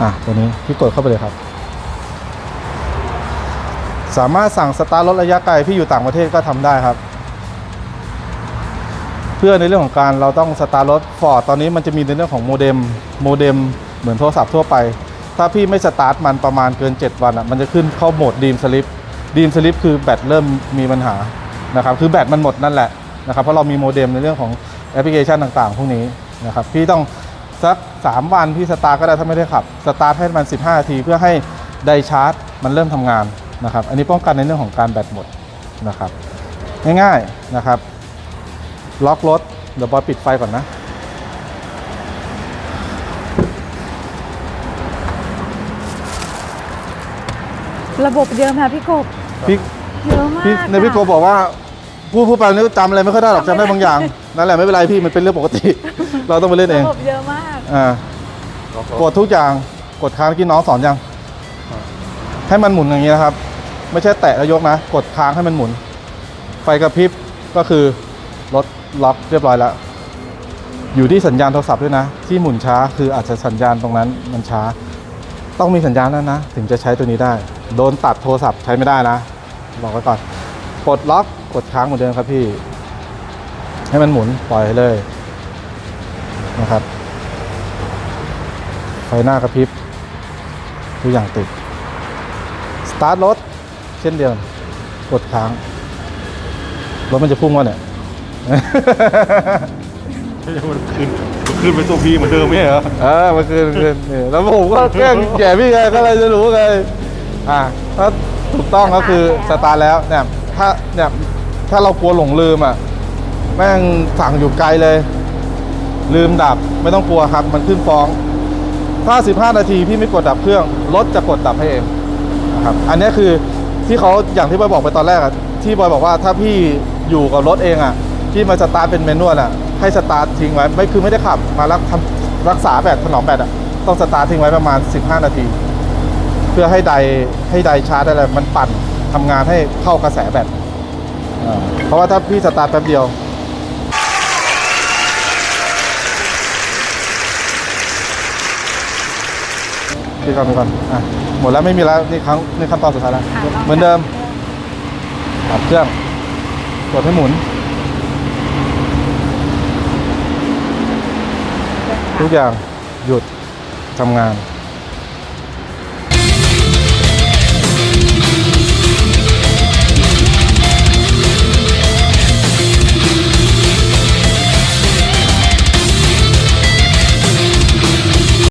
อะตัวนี้พี่กดเข้าไปเลยครับ สามารถสั่งสตาร์ทรถระยะไกลพี่อยู่ต่างประเทศก็ทำได้ครับ เพื่อในเรื่องของการเราต้องสตาร์ทรถฟอร์ดตอนนี้มันจะมีในเรื่องของโมเด็มโมเด็มเหมือนโทรศัพท์ทั่วไป ถ้าพี่ไม่สตาร์ทมันประมาณเกิน 7 วันอะมันจะขึ้นเข้าโหมดดีมสลิปดีมสลิปคือแบตเริ่มมีปัญหานะครับคือแบตมันหมดนั่นแหละนะครับเพราะเรามีโมเด็มในเรื่องของแอปพลิเคชันต่างๆ พวกนี้นะครับพี่ต้อง สัก 3 วันพี่สตาร์ทก็ได้ถ้าไม่ได้ขับ สตาร์ทให้มัน 15นาทีเพื่อให้ไดชาร์จ มันเริ่มทำงานนะครับ อันนี้ป้องกันในเรื่องของการแบตหมดนะครับง่ายๆนะครับ ล็อกรถเดี๋ยวบอยปิดไฟก่อนนะระบบเดิมค่ะพี่กบพี่เยอะมากพี่ในพี่โกค่ะบอกว่าพูดพูดไปนี่จำอะไรไม่ค่อยได้หรอกจำได้บางอย่าง นั่นแหละไม่เป็นไรพี่มันเป็นเรื่องปกติ เราต้องไปเล่นเองระบบเยอะมาก อ่ากดทุกอย่างกดค้างเมื่อกี้น้องสอนยัง ให้มันหมุนอย่างนี้นะครับ ไม่ใช่แตะแล้วยกนะ กดค้างให้มันหมุน ไฟกระพริบก็คือรถล็อกเรียบร้อยแล้ว อยู่ที่สัญญาณโทรศัพท์ด้วยนะ ที่หมุนช้าคืออาจจะสัญญาณตรงนั้นมันช้า ต้องมีสัญญาณแล้วนะ ถึงจะใช้ตัวนี้ได้ โดนตัดโทรศัพท์ใช้ไม่ได้นะ บอกไว้ก่อนปลดล็อกกดค้างเหมือนเดิมครับพี่ ให้มันหมุนปล่อยเลยนะครับ ไฟหน้ากระพริบทุกอย่างติด สตาร์ทรถเช่นเดียวกันกดค้าง รถมันจะพุ่งวะเนี่ย มันขึ้นมันขึ้นไปตัวพีเหมือนเดิมไม่ใช่เหรอเออมันคือคือนี่แล้วผมก็แกล้งแย่พี่ไงก็เลยจะรู้ไงอ่าถ้าถูกต้องก็คือสตาร์ทแล้วเนี่ยถ้าเนี่ยถ้าเรากลัวหลงลืมอะ แม่งสั่งอยู่ไกลเลย ลืมดับไม่ต้องกลัวครับ มันขึ้นฟ้อง ถ้า 15 นาทีพี่ไม่กดดับเครื่องรถจะกดดับให้เองนะครับอันนี้คือที่เขาอย่างที่บอยบอกไปตอนแรกอะที่บอยบอกว่าถ้าพี่อยู่กับรถเองอะที่มาสตาร์ทเป็นเมนวลอะให้สตาร์ททิ้งไว้ไม่คือไม่ได้ขับมารักทำรักษาแบตถนอมแบตอะต้องสตาร์ททิ้งไว้ประมาณ 15 นาที เพื่อให้ไดให้ไดชาร์จอะไรมันปั่นทำงานให้เข้ากระแสแบตเพราะว่าถ้าพี่สตาร์ทแป๊บเดียว พี่ก่อนพี่ก่อนอะหมดแล้วไม่มีแล้วนี่ครั้งนี่ขั้นตอนสุดท้ายแล้วอะลงเหมือนเดิมดับเครื่องกดให้หมุน ทุกอย่างหยุดทำงาน